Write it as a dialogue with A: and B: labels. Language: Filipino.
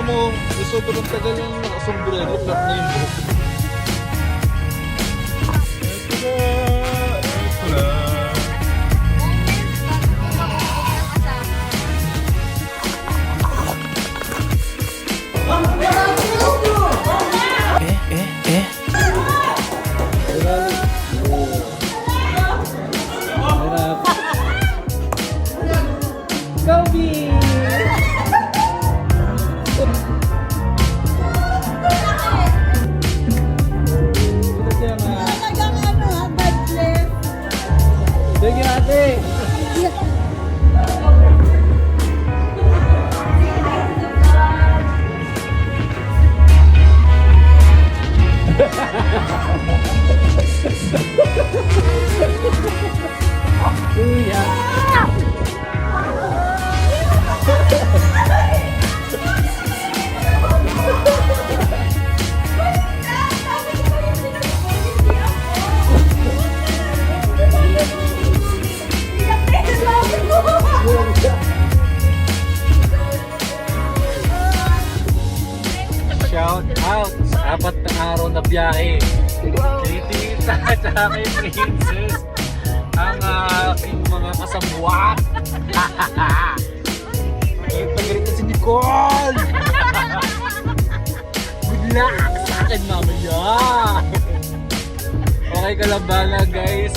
A: mo, eh, sobrang tagal yung nakasombrero, flat na yung buhok. Ito na, ito na.
B: Talagang
A: Sige ate! Out apat na araw na biyahe. Titita at kay Princess. Ang aking mga kasabuan. Galit na galit na si Nicole. Good luck sa akin mamaya. Okay ka lang ba guys?